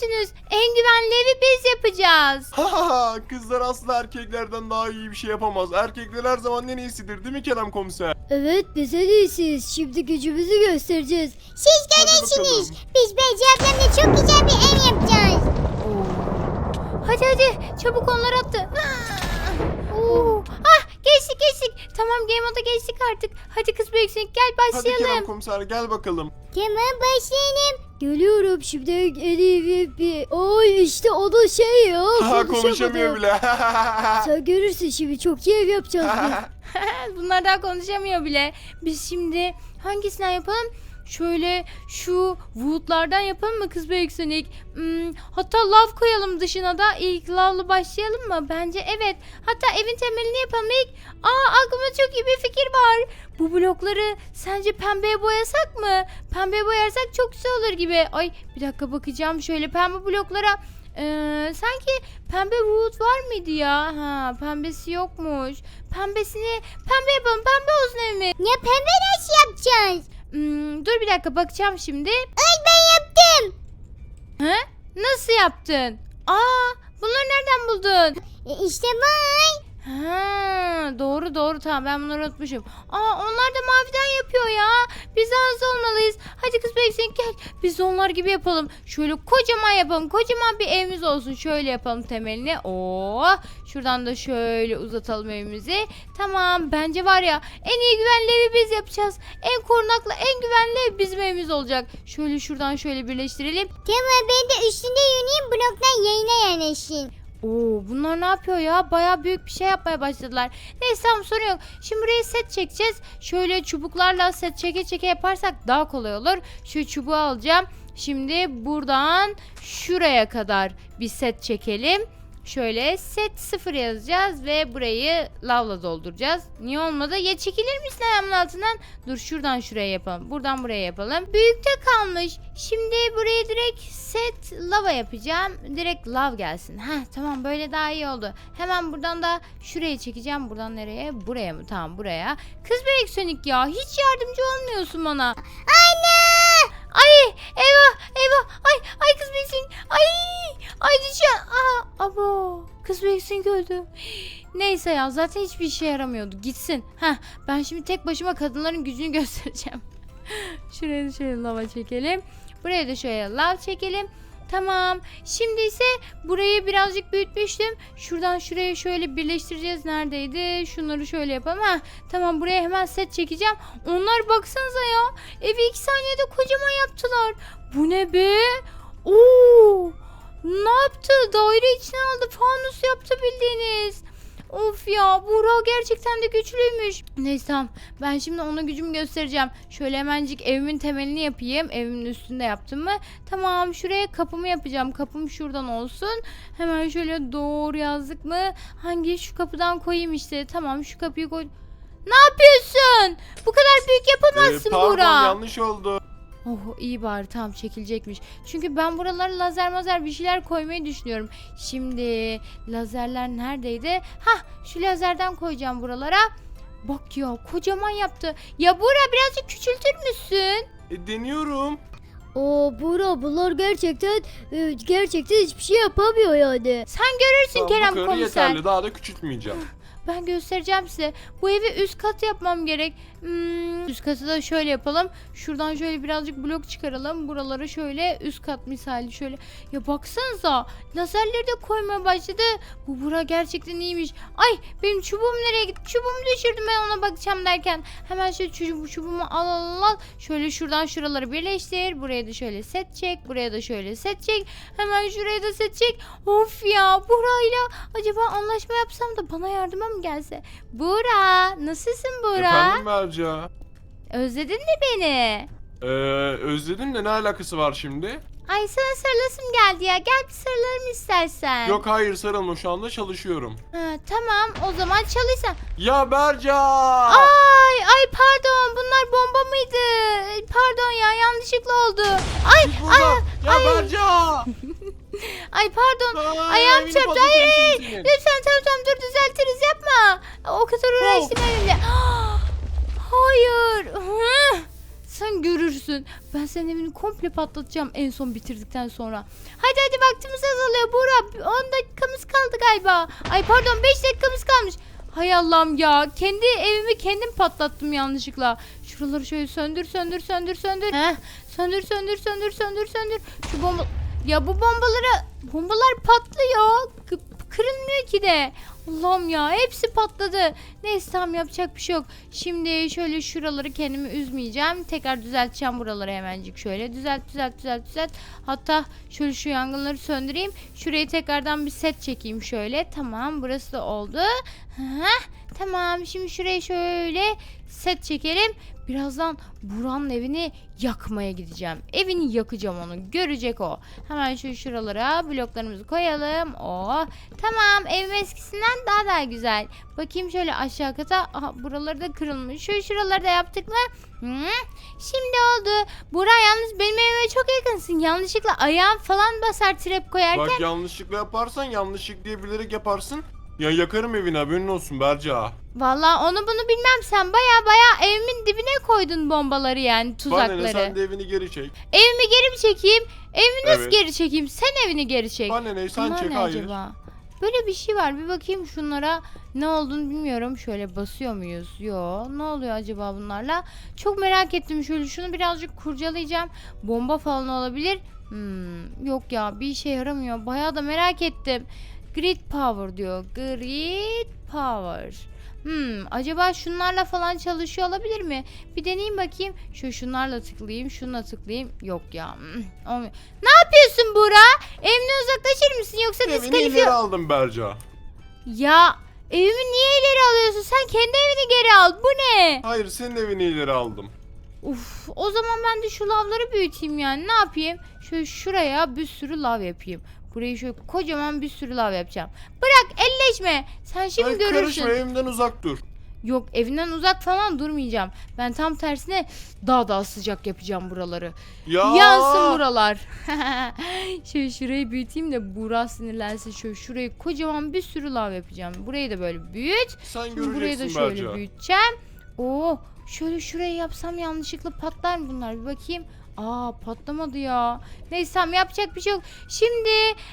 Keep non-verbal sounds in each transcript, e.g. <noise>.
görürsünüz. En güvenli evi biz yapacağız. Ha kızlar asla erkeklerden daha iyi bir şey yapamaz. Erkekler her zaman en iyisidir değil mi Kerem komiser? Evet biz en iyisiyiz. Şimdi gücümüzü göstereceğiz. Siz Hadi görürsünüz. bakalım. Biz Beyci ablamla çok güzel bir ev yapacağız. Hadi hadi çabuk onları attı. Oo. Ah geçtik geçtik. Tamam game moda geçtik artık. Hadi kız büyüksün gel Hadi Kerem başlayalım. komiser gel bakalım. Tamam başlayalım. Geliyorum şimdi iyi bir... Ay işte o da şey ya. Ha konuşamıyor bile. <laughs> Sen görürsün şimdi çok iyi ev yapacağız biz. <laughs> <laughs> Bunlar daha konuşamıyor bile. Biz şimdi hangisinden yapalım? Şöyle şu woodlardan yapalım mı kız büyüksün ilk? Hmm, hatta lav koyalım dışına da ilk lavla başlayalım mı? Bence evet. Hatta evin temelini yapalım ilk. Aa aklıma çok iyi bir fikir var. Bu blokları sence pembeye boyasak mı? Pembeye boyarsak çok güzel olur gibi. Ay bir dakika bakacağım şöyle pembe bloklara. Ee, sanki pembe wood var mıydı ya? Ha pembesi yokmuş. Pembesini pembe yapalım. Pembe olsun evimiz. Ya pembe nasıl yapacağız? Hmm, dur bir dakika bakacağım şimdi. Ay ben yaptım. He? Nasıl yaptın? Aa, bunları nereden buldun? E, işte vay. Ha, doğru doğru tamam ben bunları unutmuşum. Aa onlar da maviden yapıyor ya. Biz de hızlı olmalıyız. Hadi kız bebek gel. Biz onlar gibi yapalım. Şöyle kocaman yapalım. Kocaman bir evimiz olsun. Şöyle yapalım temelini. Oo, şuradan da şöyle uzatalım evimizi. Tamam bence var ya en iyi güvenli evi biz yapacağız. En korunaklı en güvenli ev bizim evimiz olacak. Şöyle şuradan şöyle birleştirelim. Tamam ben de üstünde yürüyeyim bloktan yayına yerleşeyim. Oo bunlar ne yapıyor ya? Baya büyük bir şey yapmaya başladılar. Neyse tamam sorun yok. Şimdi buraya set çekeceğiz. Şöyle çubuklarla set çeke çeke yaparsak daha kolay olur. Şu çubuğu alacağım. Şimdi buradan şuraya kadar bir set çekelim. Şöyle set sıfır yazacağız ve burayı lavla dolduracağız. Niye olmadı? Ya çekilir misin ayağımın altından? Dur şuradan şuraya yapalım. Buradan buraya yapalım. Büyükte kalmış. Şimdi buraya direkt set lava yapacağım. Direkt lav gelsin. Heh tamam böyle daha iyi oldu. Hemen buradan da şuraya çekeceğim. Buradan nereye? Buraya mı? Tamam buraya. Kız bebek ya hiç yardımcı olmuyorsun bana. Anne! Ay eyvah eyvah. Ay ay kız bebek Sonic. Ay ay düşüyor. Aa abo. Kız bebek Sonic öldü. Neyse ya zaten hiçbir işe yaramıyordu. Gitsin. Heh ben şimdi tek başıma kadınların gücünü <laughs> göstereceğim. Şuraya da şöyle lava çekelim. Buraya da şöyle lav çekelim. Tamam. Şimdi ise burayı birazcık büyütmüştüm. Şuradan şuraya şöyle birleştireceğiz. Neredeydi? Şunları şöyle yapalım. Ha, tamam buraya hemen set çekeceğim. Onlar baksanıza ya. Evi iki saniyede kocaman yaptılar. Bu ne be? Oo! Ne yaptı? Daire içine aldı. Fanus yaptı bildiğiniz. Of ya Buğra gerçekten de güçlüymüş. Neyse tamam ben şimdi ona gücümü göstereceğim. Şöyle hemencik evimin temelini yapayım. Evimin üstünde yaptım mı? Tamam şuraya kapımı yapacağım. Kapım şuradan olsun. Hemen şöyle doğru yazdık mı? Hangi şu kapıdan koyayım işte. Tamam şu kapıyı koy. Ne yapıyorsun? Bu kadar büyük Ee, yapamazsın pardon Buğra. yanlış oldu. Oh iyi bari tamam çekilecekmiş. Çünkü ben buralara lazer mazer bir şeyler koymayı düşünüyorum. Şimdi lazerler neredeydi? Hah şu lazerden koyacağım buralara. Bak ya kocaman yaptı. Ya Buğra birazcık küçültür müsün? E, deniyorum. Oo Buğra bunlar gerçekten e, gerçekten hiçbir şey yapamıyor yani. Sen görürsün Tamam, Kerem komiser. yeterli daha da küçültmeyeceğim. <laughs> Ben göstereceğim size. Bu evi üst kat yapmam gerek. Hmm, üst katı da şöyle yapalım. Şuradan şöyle birazcık blok çıkaralım. Buralara şöyle üst kat misali şöyle. Ya baksanıza. Lazerleri de koymaya başladı. Bu bura gerçekten iyiymiş. Ay benim çubuğum nereye gitti? Çubuğumu düşürdüm ben ona bakacağım derken. Hemen şöyle çubuğu, çubuğumu al al al. Şöyle şuradan şuraları birleştir. Buraya da şöyle set çek. Buraya da şöyle set çek. Hemen şuraya da set çek. Of ya burayla acaba anlaşma yapsam da bana yardıma mı gelse? Buğra nasılsın Buğra? Efendim Berca. Özledin mi beni? Ee, özledim de ne alakası var şimdi? Ay sana sarılasım geldi ya. Gel bir sarılalım istersen. Yok hayır sarılma şu anda çalışıyorum. Ha, tamam o zaman çalışsan. Ya Berca! Ay ay pardon bunlar bomba mıydı? Pardon ya yanlışlıkla oldu. Ay buradan. Ya ay. Berca! <laughs> ay pardon. Aa, Ayağım evini çarptı. hayır. şimdi senin. Lütfen tamam tamam dur düzeltiriz yapma. O kadar uğraştım evimde. <gasps> Hayır. Hı. Sen görürsün. Ben senin evini komple patlatacağım en son bitirdikten sonra. Hadi hadi vaktimiz azalıyor Buğra. 10 dakikamız kaldı galiba. Ay pardon 5 dakikamız kalmış. Hay Allah'ım ya. Kendi evimi kendim patlattım yanlışlıkla. Şuraları şöyle söndür söndür söndür söndür. Heh. Söndür söndür söndür söndür söndür. Şu bomba... Ya bu bombaları... Bombalar patlıyor. K- kırılmıyor ki de. Allah'ım ya hepsi patladı. Neyse tamam yapacak bir şey yok. Şimdi şöyle şuraları kendimi üzmeyeceğim. Tekrar düzelteceğim buraları hemencik şöyle. Düzelt düzelt düzelt düzelt. Hatta şöyle şu yangınları söndüreyim. Şurayı tekrardan bir set çekeyim şöyle. Tamam burası da oldu. Heh, tamam şimdi şuraya şöyle set çekelim. Birazdan Buran'ın evini yakmaya gideceğim. Evini yakacağım onu. Görecek o. Hemen şu şuralara bloklarımızı koyalım. Oh. Tamam evim eskisinden daha da güzel. Bakayım şöyle aşağı kata. Aha buraları da kırılmış. Şu şuraları da yaptık mı? Hı? Şimdi oldu. Burak yalnız benim evime çok yakınsın. Yanlışlıkla ayağım falan basar trap koyarken. Bak yanlışlıkla yaparsan yanlışlık diye bilerek yaparsın. Ya yakarım evini haberin olsun Berca. Vallahi onu bunu bilmem sen baya baya evimin dibine koydun bombaları yani Bana ne tuzakları. sen de evini geri çek. Evimi geri mi çekeyim? Evimi nasıl Evet. geri çekeyim? Sen evini geri çek. Bana ne sen Bunlar çek ne hayır. acaba? Böyle bir şey var. Bir bakayım şunlara ne olduğunu bilmiyorum. Şöyle basıyor muyuz? Yo. Ne oluyor acaba bunlarla? Çok merak ettim. Şöyle şunu birazcık kurcalayacağım. Bomba falan olabilir. Hmm, yok ya bir işe yaramıyor. Bayağı da merak ettim. Grid power diyor. Grid power. Hmm, acaba şunlarla falan çalışıyor olabilir mi? Bir deneyeyim bakayım. Şu şunlarla tıklayayım, şununla tıklayayım. Yok ya. hmm, olmuyor. Ne yapıyorsun Buğra? Evimden uzaklaşır mısın yoksa Evini diskalifiye... ileri aldım Berca. Ya evimi niye ileri alıyorsun? Sen kendi evini geri al. Bu ne? Hayır senin evini ileri aldım. Uf, o zaman ben de şu lavları büyüteyim yani. Ne yapayım? Şöyle şuraya bir sürü lav yapayım. Burayı şöyle kocaman bir sürü lav yapacağım. Bırak elleşme. Sen şimdi Ay, görürsün. karışma evimden uzak dur. Yok evinden uzak falan durmayacağım. Ben tam tersine daha daha sıcak yapacağım buraları. Ya. Yansın buralar. <laughs> şöyle şurayı büyüteyim de Buğra sinirlensin. Şöyle şurayı kocaman bir sürü lav yapacağım. Burayı da böyle büyüt. Sen Şimdi burayı da şöyle Berca. büyüteceğim. Oo, şöyle şurayı yapsam yanlışlıkla patlar mı bunlar? Bir bakayım. Aa patlamadı ya. Neyse yapacak bir şey yok. Şimdi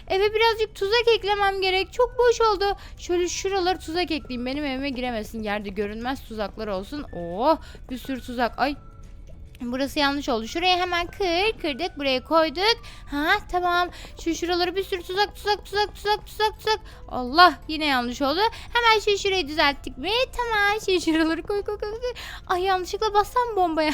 eve birazcık tuzak eklemem gerek. Çok boş oldu. Şöyle şuraları tuzak ekleyeyim. Benim evime giremesin. Yerde görünmez tuzaklar olsun. Oo bir sürü tuzak. Ay Burası yanlış oldu. Şuraya hemen kır, kırdık. Buraya koyduk. Ha tamam. Şu şuraları bir sürü tuzak, tuzak, tuzak, tuzak, tuzak, tuzak. Allah yine yanlış oldu. Hemen şu şurayı düzelttik mi? Tamam. Şu şuraları koy, koy, koy. Ay yanlışlıkla bassam bombaya.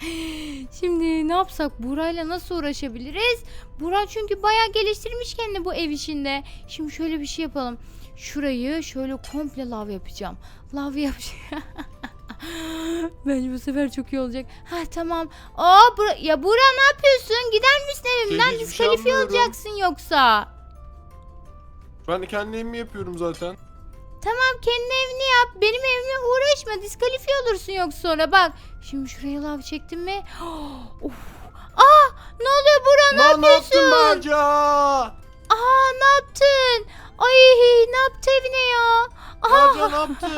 <laughs> Şimdi ne yapsak? Burayla nasıl uğraşabiliriz? Burak çünkü bayağı geliştirmiş kendini bu ev işinde. Şimdi şöyle bir şey yapalım. Şurayı şöyle komple lav yapacağım. Lav yapacağım. <laughs> Bence bu sefer çok iyi olacak. Ha tamam. Aa Bura- ya Burak ne yapıyorsun? Gider misin evimden? hiçbir şey Diskalifiye yapmıyorum. olacaksın yoksa. Ben de kendi evimi yapıyorum zaten. Tamam kendi evini yap. Benim evime uğraşma. Diskalifiye olursun yoksa sonra. Bak. Şimdi şuraya lav çektim mi? <gasps> of. Aa ne oluyor Burak ne Lan ne yaptın yapıyorsun? Berca? Aa ne yaptın? Ay ne yaptı evine ya? Berca ne yaptın?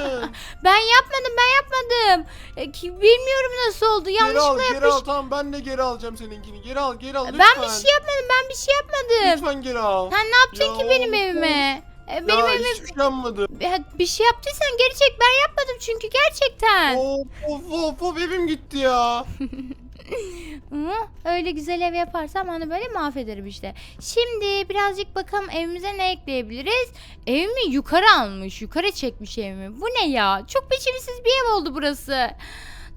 <laughs> Ben yapmadım ben yapmadım. E, ki, bilmiyorum nasıl oldu. geri al Yanlışlıkla geri yapmış. al tamam ben de geri alacağım seninkini. Geri al geri al lütfen. Ben bir şey yapmadım ben bir şey yapmadım. Lütfen geri al. Sen ne yaptın Ya ki benim of, evime? E, Benim ya evime şey yapmadım. Ya, bir şey yaptıysan geri çek. Ben yapmadım çünkü gerçekten. Of of of of evim gitti ya. <laughs> <laughs> Öyle güzel ev yaparsam onu böyle mahvederim işte. Şimdi birazcık bakalım evimize ne ekleyebiliriz? Evimi yukarı almış. Yukarı çekmiş evimi. Bu ne ya? Çok biçimsiz bir ev oldu burası.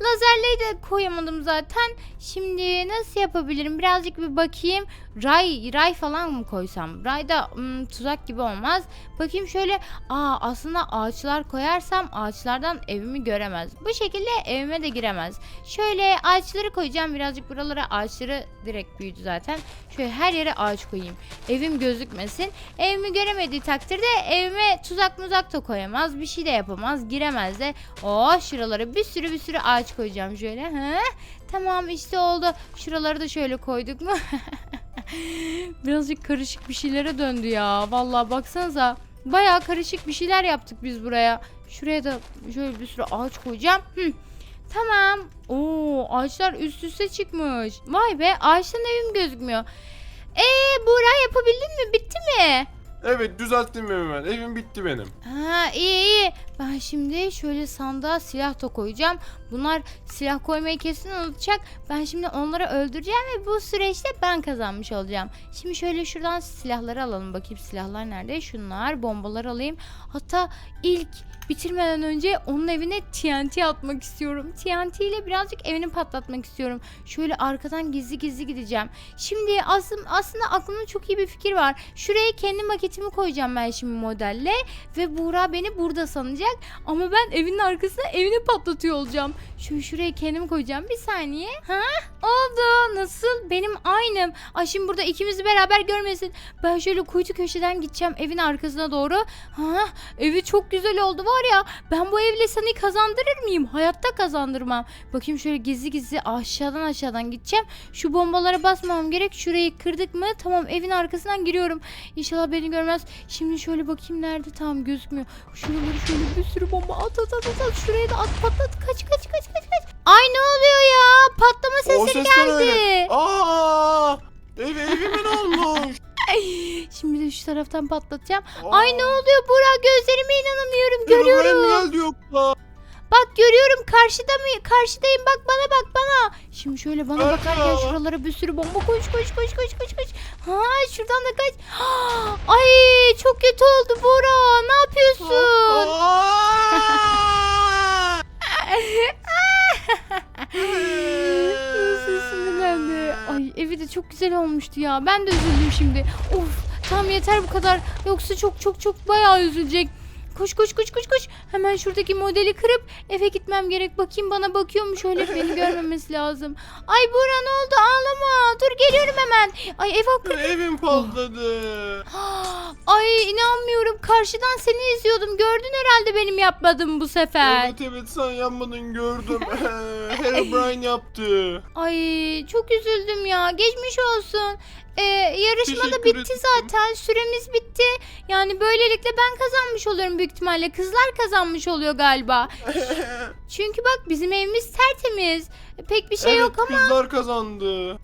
Lazerleri de koyamadım zaten. Şimdi nasıl yapabilirim? Birazcık bir bakayım. Ray, ray falan mı koysam? Ray da hmm, tuzak gibi olmaz. Bakayım şöyle. Aa aslında ağaçlar koyarsam ağaçlardan evimi göremez. Bu şekilde evime de giremez. Şöyle ağaçları koyacağım. Birazcık buralara ağaçları direkt büyüdü zaten. Şöyle her yere ağaç koyayım. Evim gözükmesin. Evimi göremediği takdirde evime tuzak muzak da koyamaz. Bir şey de yapamaz. Giremez de. Oh şuralara bir sürü bir sürü ağaç koyacağım şöyle. He? Tamam işte oldu. Şuraları da şöyle koyduk mu? <laughs> <laughs> Birazcık karışık bir şeylere döndü ya. Vallahi baksanıza. Bayağı karışık bir şeyler yaptık biz buraya. Şuraya da şöyle bir sürü ağaç koyacağım. Hı. Tamam. Oo ağaçlar üst üste çıkmış. Vay be ağaçtan evim gözükmüyor. Ee Buğra yapabildin mi? Bitti mi? Evet düzelttim hemen. Evim bitti benim. Ha iyi iyi. Ben şimdi şöyle sandığa silah da koyacağım. Bunlar silah koymayı kesin unutacak. Ben şimdi onları öldüreceğim ve bu süreçte ben kazanmış olacağım. Şimdi şöyle şuradan silahları alalım. Bakayım silahlar nerede? Şunlar bombalar alayım. Hatta ilk bitirmeden önce onun evine TNT atmak istiyorum. TNT ile birazcık evini patlatmak istiyorum. Şöyle arkadan gizli gizli gideceğim. Şimdi aslında, aslında aklımda çok iyi bir fikir var. Şuraya kendi maketimi koyacağım ben şimdi modelle. Ve Buğra beni burada sanacak. Ama ben evinin arkasına evini patlatıyor olacağım. Şöyle şuraya kendimi koyacağım. Bir saniye. Ha? Oldu. Nasıl? Benim aynım. Ay şimdi burada ikimizi beraber görmesin. Ben şöyle kuytu köşeden gideceğim evin arkasına doğru. Ha? Evi çok güzel oldu var ya. Ben bu evle seni kazandırır mıyım? Hayatta kazandırmam. Bakayım şöyle gizli gizli aşağıdan aşağıdan gideceğim. Şu bombalara basmam gerek. Şurayı kırdık mı? Tamam evin arkasından giriyorum. İnşallah beni görmez. Şimdi şöyle bakayım nerede tam gözükmüyor. Şuraları şöyle bir sürü bomba at at at at. at. Şuraya da at patlat. Kaç kaç kaç kaç kaç. Ay ne oluyor ya? Patlama o sesi sesler geldi. öyle. Aa! Ev evimin olmuş. <laughs> Şimdi de şu taraftan patlatacağım. Aa, Ay ne oluyor Burak gözlerime inanamıyorum. Görüyorum. mi geldi yoksa? Bak görüyorum karşıda mı? Karşıdayım bak bana bak bana. Şimdi şöyle bana Bak bakarken şuralara bir sürü bomba koş koş koş koş koş koş. Ha şuradan da kaç. <gasps> Ay çok kötü oldu Bora. Ne yapıyorsun? Aa! Nasıl sinirlendi. Ay evi de çok güzel olmuştu ya. Ben de üzüldüm şimdi. Of tamam yeter bu kadar. Yoksa çok çok çok bayağı üzülecek. Koş koş koş koş koş. Hemen şuradaki modeli kırıp eve gitmem gerek. Bakayım bana bakıyor mu şöyle beni <laughs> görmemesi lazım. Ay Buğra ne oldu ağlama. Dur geliyorum hemen. Ay ev hakkı. Evim patladı. <gasps> Ay inanmıyorum. Karşıdan seni izliyordum. Gördün herhalde benim yapmadığımı bu sefer. Evet evet sen yanmadın gördüm. <laughs> Herobrine yaptı. Ay çok üzüldüm ya. Geçmiş olsun. Ee, yarışma da Teşekkür bitti ederim. zaten. Süremiz bitti. Yani böylelikle ben kazanmış oluyorum büyük ihtimalle. Kızlar kazanmış oluyor galiba. <laughs> Çünkü bak bizim evimiz tertemiz. Pek bir şey evet yok ama kızlar kazandı.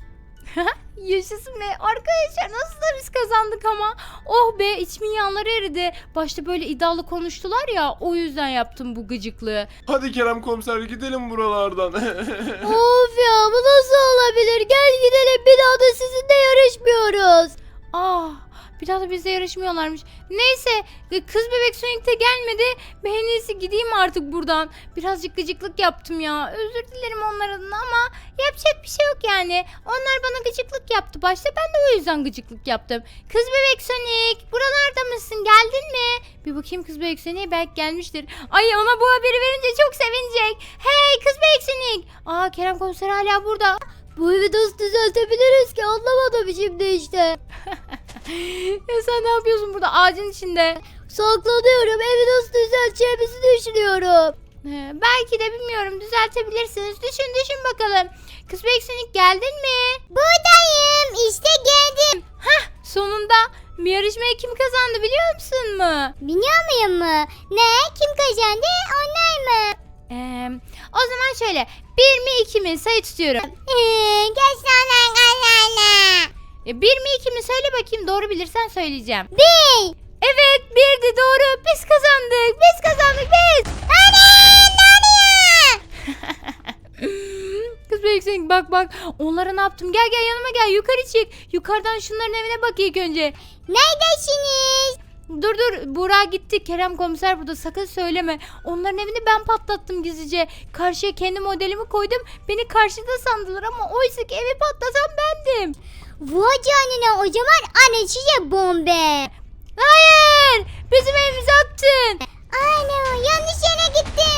<laughs> yaşasın be. Arkadaşlar nasıl da biz kazandık ama. Oh be içimin yanları eridi. Başta böyle iddialı konuştular ya. O yüzden yaptım bu gıcıklığı. Hadi Kerem komiser gidelim buralardan. <laughs> Of ya bu nasıl olabilir? Gel gidelim bir daha da sizinle yarışmıyoruz. Ah bir daha da bizle yarışmıyorlarmış. Neyse e, kız bebek Sonic de gelmedi. Ben en iyisi gideyim artık buradan. Birazcık gıcıklık yaptım ya. Özür dilerim onlar adına ama yapacak bir şey yok yani. Onlar bana gıcıklık yaptı başta. Ben de o yüzden gıcıklık yaptım. Kız bebek Sonic buralarda mısın? Geldin mi? Bir bakayım kız bebek Sonic belki gelmiştir. Ay ona bu haberi verince çok sevinecek. Hey kız bebek Sonic. Aa Kerem komiser hala burada. Bu evi nasıl düzeltebiliriz ki anlamadım şimdi işte. <laughs> Ya sen ne yapıyorsun burada ağacın içinde? Saklanıyorum evi nasıl düzelteceğimizi düşünüyorum. Ee, belki de bilmiyorum düzeltebilirsiniz. Düşün düşün bakalım. Kız Beksonik geldin mi? Buradayım. İşte geldim. Sonunda bir yarışmayı kim kazandı biliyor musun mu? Biliyor muyum mu? Ne? Kim kazandı? Onlar mı? Ee, o zaman şöyle bir mi iki mi sayı tutuyorum. Ee, geç lan kazandı. E, bir mi iki mi söyle bakayım doğru bilirsen söyleyeceğim. Bir. Evet birdi doğru biz kazandık biz kazandık biz. Oluyor? <laughs> Kız Beksonik bak bak onlara ne yaptım gel gel yanıma gel yukarı çık. Yukarıdan şunların evine bak ilk önce. Neredesiniz? Dur dur Buğra gitti Kerem komiser burada sakın söyleme. Onların evini ben patlattım gizlice. Karşıya kendi modelimi koydum. Beni karşıda sandılar ama oysa ki evi patlatan bendim. Vay canına o zaman anasıca bombe. Hayır bizim evimizi attın. Ana yanlış yere gitti.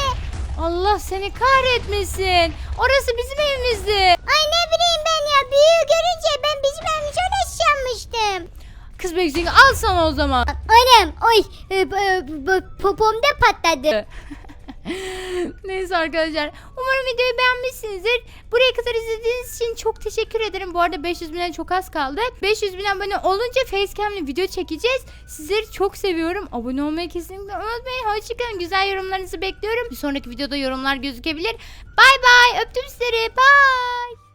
Allah seni kahretmesin. Orası bizim evimizdi. Ay ne bileyim ben ya büyüğü görünce ben bizim evimize öyle sanmıştım. Kız beksin al sana o zaman. Anam oy e, e, b- popomda patladı. <laughs> Neyse arkadaşlar. Umarım videoyu beğenmişsinizdir. Buraya kadar izlediğiniz için çok teşekkür ederim. Bu arada 500 bine çok az kaldı. 500 bin abone olunca facecam'le video çekeceğiz. Sizleri çok seviyorum. Abone olmayı kesinlikle unutmayın. Hoşçakalın. Güzel yorumlarınızı bekliyorum. Bir sonraki videoda yorumlar gözükebilir. Bay bay. Öptüm sizleri. Bye.